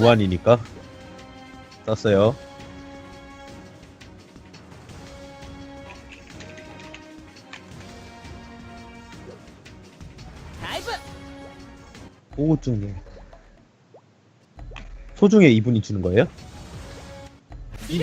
무한이니까 썼어요. 다이브 보호중에 소중에 이분이 주는 거예요? 미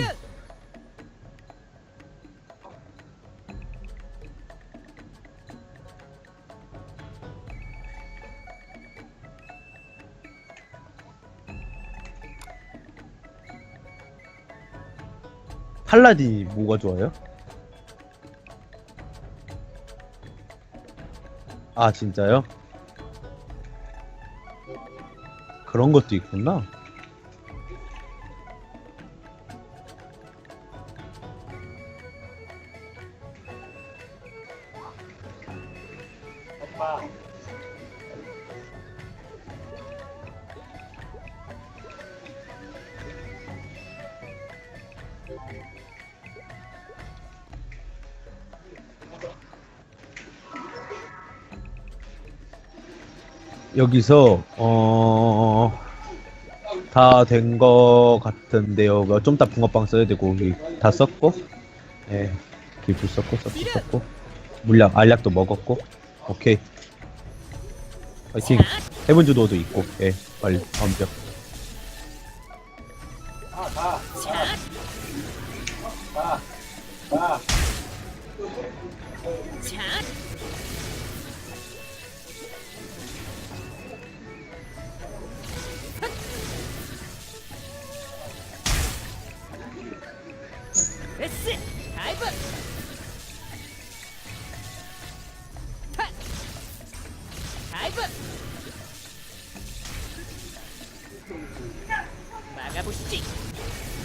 팔라딘이 뭐가 좋아요? 아 진짜요? 그런 것도 있구나. 여기서 어... 다 된 거 같은데요. 좀 이따 붕어빵 써야 되고 여기 다 썼고, 예, 기부 썼고 썼고 썼고, 물약 알약도 먹었고, 오케이. 파이팅. 해븐주도도 있고, 예, 빨리 완벽.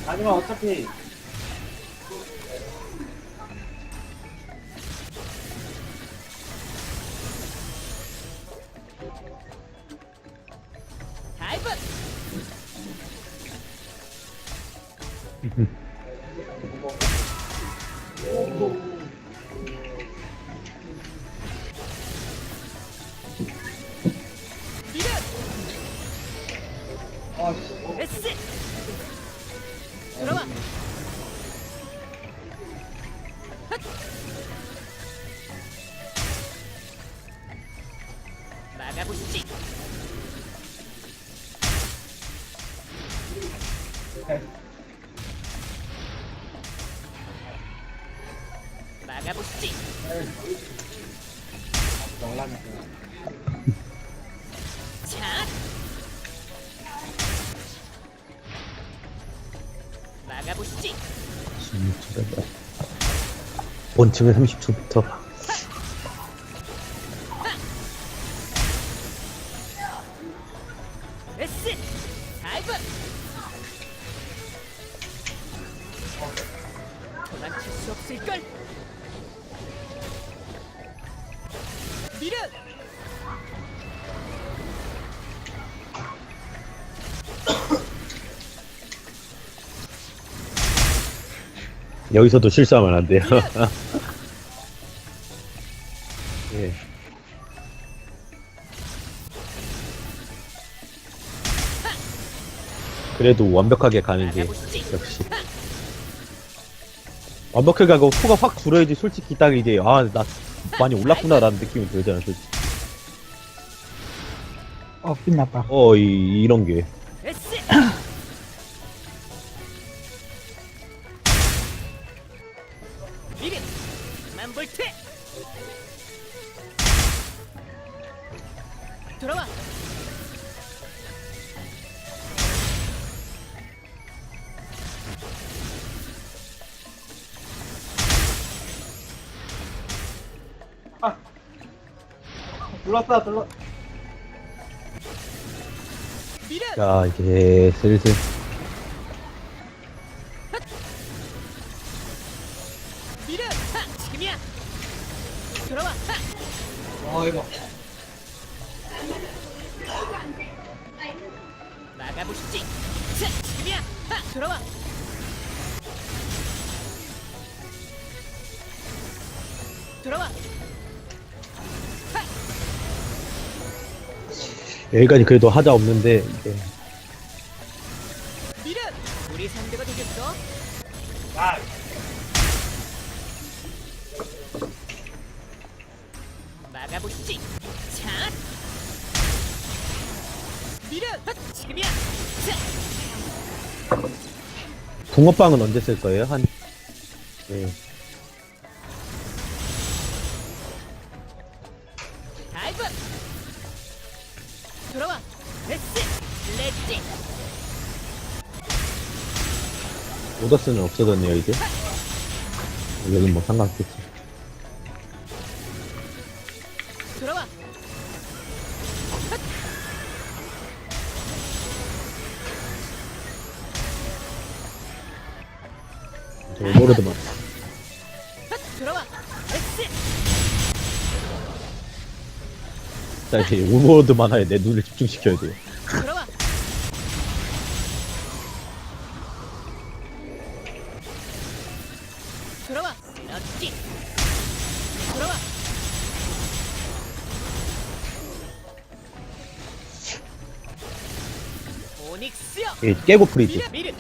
아니면 어차피 다이브 막아보시지? 막아보시지? 넣으려면 자 막아보시지 본층은 30초부터. 여기서도 실수하면 안 돼요. 예. 그래도 완벽하게 가는 게 역시 완벽하게 가고 코가 확 줄어야지 솔직히 딱 이제 아 나 많이 올랐구나 라는 느낌이 들잖아 솔직히 어 빛났다 어 이, 이런 게 눌렀다 눌렀 미르 자 이제 슬슬 어 이거 여기까지 그래도 하자 없는데 이게. 붕어빵은 언제 쓸 거예요? 한 예. 오더스는 없어졌네요 이제. 여긴 뭐 상관없겠지. 들어와. 저 오버로드만 자 이제 오버로드만 하에 내 눈을 집중시켜야 돼요 들어와. 들어와. 그렇지. 들어와. 오닉스요. 예, 깨고 프리즈 미르. 미르.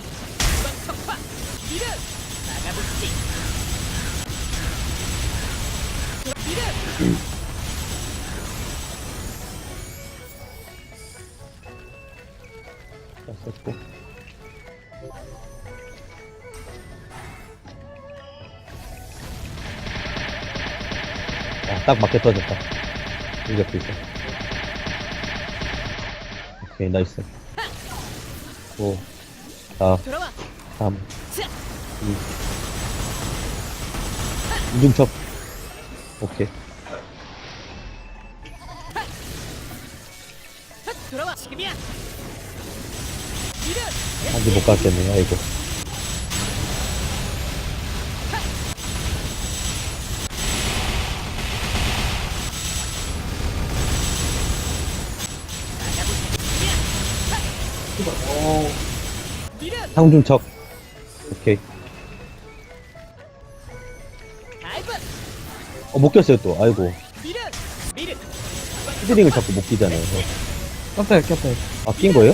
딱 맞게 터졌다. 이격도 있어. 오케이 나이스. 5 4 들어와. 3 자. 2 이중첩. 오케이. 한지 못 갔겠네 아이고 미르. 상중척 오케이 다이브. 어못 꼈어요 또 아이고. 히드링을 자꾸 못 끼잖아요 꼈어요, 꼈어요. 아 낀 거예요?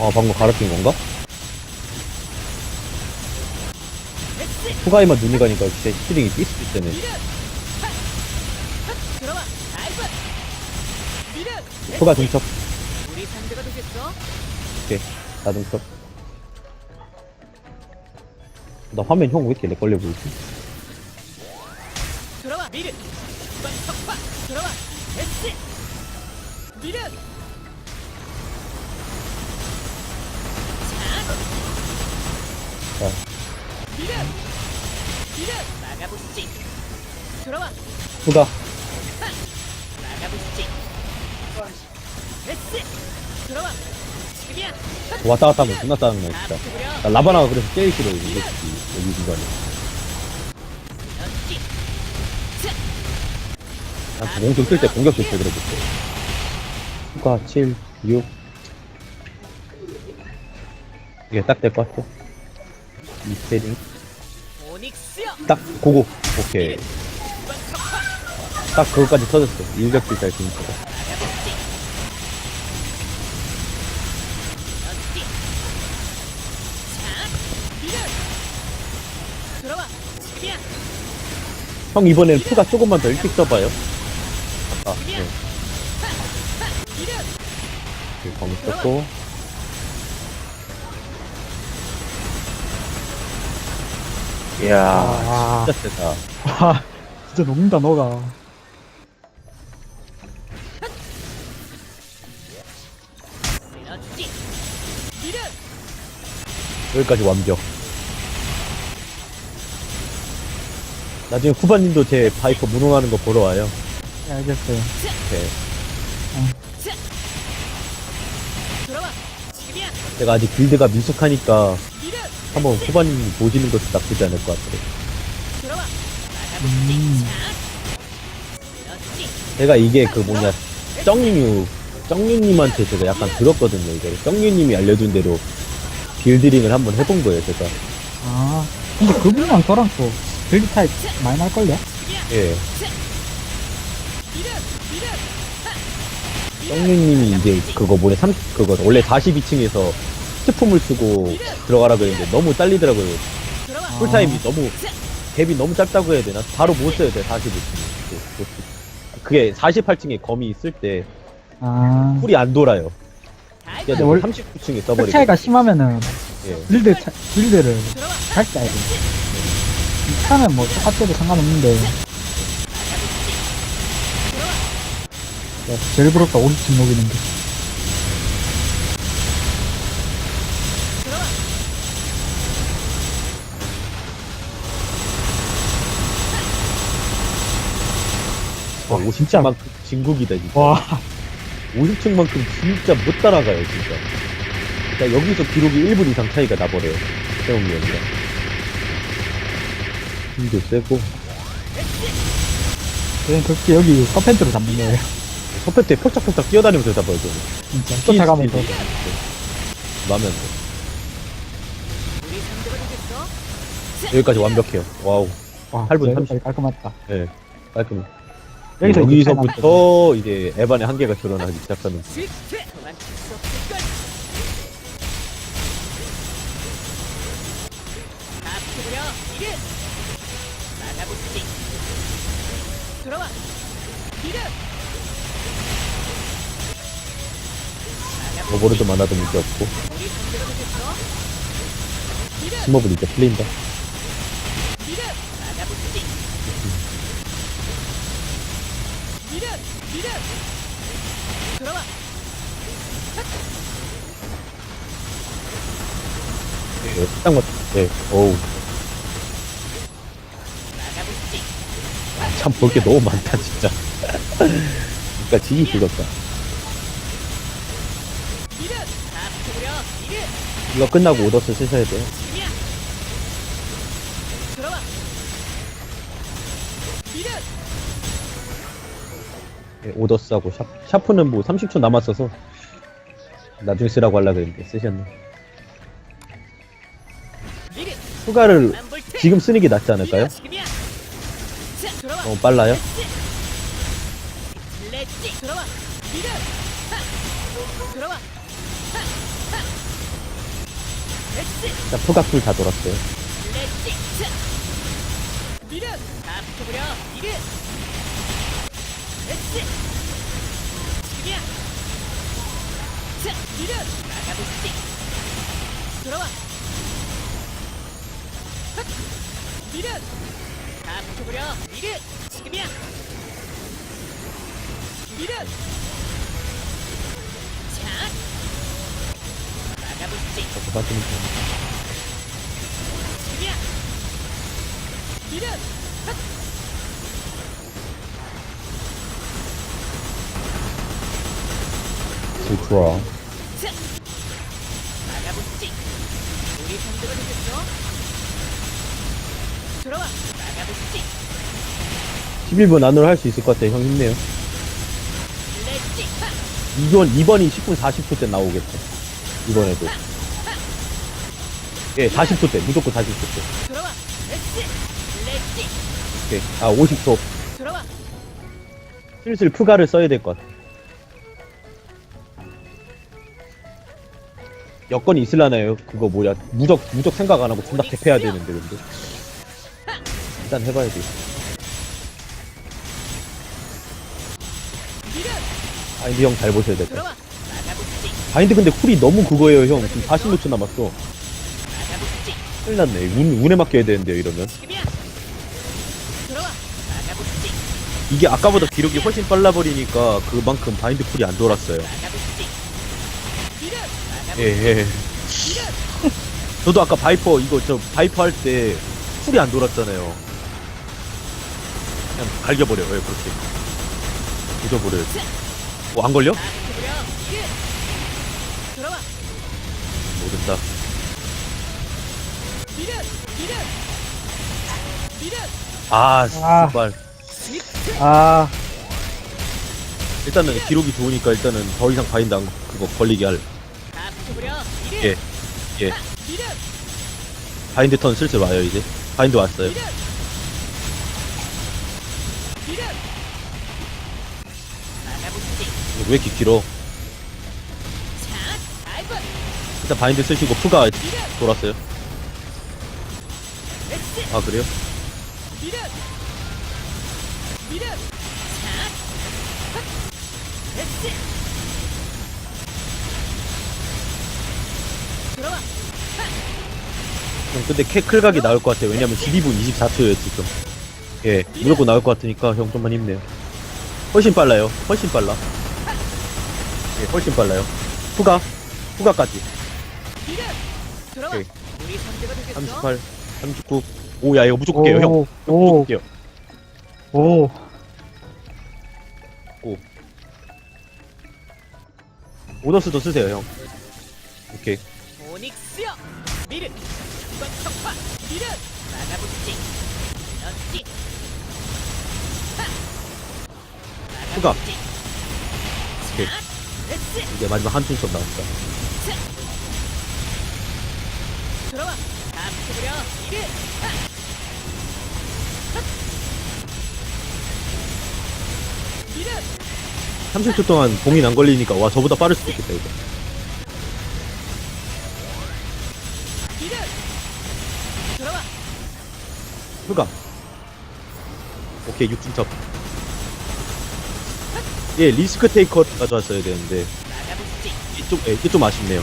아 방금 갈아 낀 건가? 엑스. 후가에만 눈이 가니까 진짜 히드링이 뛸 수도 있다네. 후가 중첩? 오케이 나중첩 나 화면 형 왜 이렇게 렉 걸려 보이지? 들어와. 미르. 들어와. 엑스. 미르. 자. 자 미르. 미르. 막아보시지. 들어와. 후가 막아보시지. 엑스. 들어와. 왔다 갔다 하면 존나 짜증나 진짜 나 라바나가 그래서 제일 싫어 여기 여기. 자. 나한테 공좀 쓸때 공격 줄때 그래 볼게 후가 7 6 이게 딱 될 것 같아 이 오닉스요. 딱 고고 오케이. 딱 그거까지 터졌어 일격질 잘 주니까 막아보시지. 그렇지. 자. 미르. 들어와. 지금이야. 형 이번엔 푸가 조금만 더 일찍 써봐요 지금이야. 네. 이렇게 검 썼고 이야 아, 진짜 세다 와, 진짜 녹는다. 미르. 여기까지 완벽 나중에 후반님도 제 바이퍼 무능하는 거 보러 와요 네, 알겠어요. 네. 제가 아직 빌드가 미숙하니까. 한번 후반님 보시는 것도 나쁘지 않을 것 같아요. 음. 제가 이게 그 뭐냐 쩡유 쩡유님한테 제가 약간 들었거든요 이거 쩡유님이 알려준 대로 빌드링을 한번 해본 거예요 제가 아, 근데 그분이랑 저랑 또 빌드 타입 많이 날걸요? 예. 쩡유님이 이제 그거 뭐냐 삼 그거 원래 42층에서 스품을 쓰고 들어가라 그랬는데 너무 딸리더라고요 들어와. 쿨타임이 너무 갭이 너무 짧다고 해야 되나? 바로 못 써야 돼 45층. 그게 48층에 검이 있을 때 아. 쿨이 안 돌아요. 그래서 월- 39층에 그 써버리고. 차이가 심하면은 예. 빌드 차, 빌드를. 잘 짜야 돼. 차는 뭐 똑같아도 상관없는데. 야, 제일 부럽다 오리집 녹이는 게. 와, 50층만큼 진국이다 진짜. 와. 50층만큼 진짜 못 따라가요 진짜. 그러니까 여기서 기록이 1분 이상 차이가 나버려요. 세웅이 형이랑. 힘도 세고 그냥 그렇게 여기 서펜트로 잡는 거예요. 때 펄짝펄짝 뛰어다니면서 저는. 진짜. 쫓아가면서. 상대가 되겠어? 여기까지 완벽해요. 와우. 와, 8분 진짜 30. 깔끔했다. 예. 깔끔. 여기서 이제 차이 여기서부터 이제 에반의 한계가 드러나기 시작하는. 나가보지. 들어와. 이르. 오버로드 많아도 문제 없고 우리 상대가 되겠어? 이르. 스모블 이제 풀린다. 이르. 이르. 들어와. 예, 딱 맞. 예. 어우. 나가보지. 참 볼 게 너무 많다 진짜. 그러니까 지기 죽었다. 이르. 다 피부려. 이르. 이거 끝나고 오더스 쓰셔야 돼요. 이르. 예, 오더스하고 샤, 샤프는 뭐 30초 남았어서 나중에 쓰라고 하려고 했는데 쓰셨네. 테. 지금 쓰는 게 낫지 않을까요? 너무 빨라요? 렛지. 들어와. 이르. 하. 들어와. 하. 하. 렛지. 자, 푸가풀 다 돌았어요. 자. 이르. 다 붙어버려. 이르. 렛지. 지금이야. 자, 이르. 나가보지. 들어와. 헛. 이르. 다 붙어버려. 이르. 지금이야. 이르. 자. 거. 지금이야. 이르. 헛. 자. 나가보지. 우리 상대가 되겠어? 들어와. 나가보지. 11분 안으로 할 수 있을 것 같아요. 형 힘내요. 이번, 이번이 10분 40초 때 나오겠죠. 이번에도. 예, 40초 때. 무조건 40초 때. 들어와. 렛지. 렛지. 오케이. 아, 50초. 들어와. 슬슬 푸가를 써야 될 것 같아. 여건이 있을라나요? 그거 뭐야? 무적, 무적 생각 안 하고 존나 대패해야 되는데, 근데. 일단 해봐야 돼. 바인드 형 잘 보셔야 될 것 같아. 바인드 근데 쿨이 너무 그거예요, 형. 지금 40몇 초 남았어. 나가보지. 큰일 났네. 운, 운에 맡겨야 되는데요, 이러면. 이게 아까보다 기록이 훨씬 빨라 버리니까 그만큼 바인드 쿨이 안 돌았어요. 예, 예. 저도 아까 바이퍼, 이거 저 바이퍼 할 때 쿨이 안 돌았잖아요. 그냥 갈겨버려요, 예, 그렇게. 부숴버려요. 뭐, 안 걸려? 모른다. 아, 아. 정말. 아, 일단은 기록이 좋으니까 일단은 더 이상 바인드 안, 그거 걸리게 할. 예, 예. 바인드 턴 슬슬 와요, 이제. 바인드 왔어요. 왜 이렇게 길어? 일단 바인드 쓰시고 푸가. 돌았어요. 아 그래요? 형 근데 캐클각이 나올 것 같아요 왜냐면 12분 24초예요 지금 예 무조건 나올 것 같으니까 형 좀만 힘내요 훨씬 빨라요 훨씬 빨라 예 훨씬 빨라요. 후가 후가까지. 오케이. 우리 상대가 되겠어? 38 39 오 야 이거 무조건 깨요 형. 오, 무조건 오, 깨요. 오. 오너스도 쓰세요 형. 오케이. 미르! 미르! 후가. 오케이. 이제 마지막 한 춤처럼 나왔다. 들어와. 다 부려. 미르 하! 헛! 미르 30초 동안 봉인 안 걸리니까 와 저보다 빠를 수도 있겠다 이거. 들어와. 후가. 오케이 6중첩 예 리스크 테이커 가져왔어야 되는데 좀, 예, 이게 좀 아쉽네요.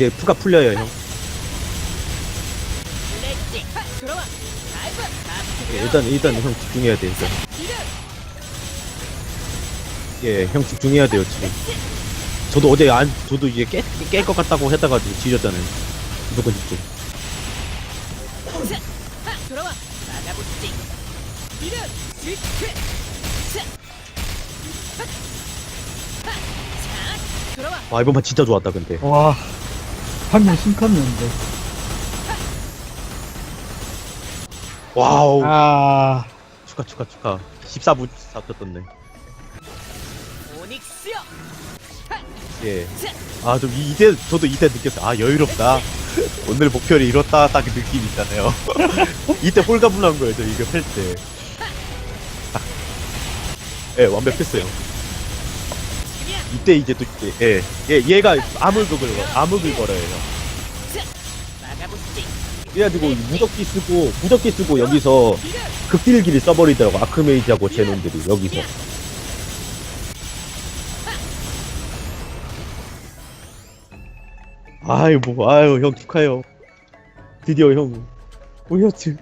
이제 푸가 풀려요 형 렛지 하! 들어와 다이브 다 예, 일단 일단 형 집중해야 돼 일단 미르 예형 집중해야 돼요 지금 저도 어제 안 저도 이게 깰것 같다고 했다가 지금 지렸잖아요 무조건 집중 자, 하! 들어와 막아붙지 미르 스위트 자, 하! 하! 자, 들어와 와 이번판 진짜 좋았다 근데 와. 한명 심칸이었는데. 와우. 아. 축하 축하 축하. 14분 4떴네. 오닉스요. 예 아 좀 이때 저도 이때 느꼈어요. 아 여유롭다. 오늘 목표를 이뤘다. 딱 그 느낌 있잖아요. 이때 홀가분한 거예요 저 이거 펼때. 예 완벽했어요. 이때 이제 또 이때 예, 예 얘가 암흑을 걸어 암흑을 걸어요 그래가지고 무적기 쓰고 무적기 쓰고 여기서 극딜기를 써버리더라고. 아크메이지하고 제놈들이 여기서. 아유 뭐 아유 형 축하해요. 드디어 형 보였지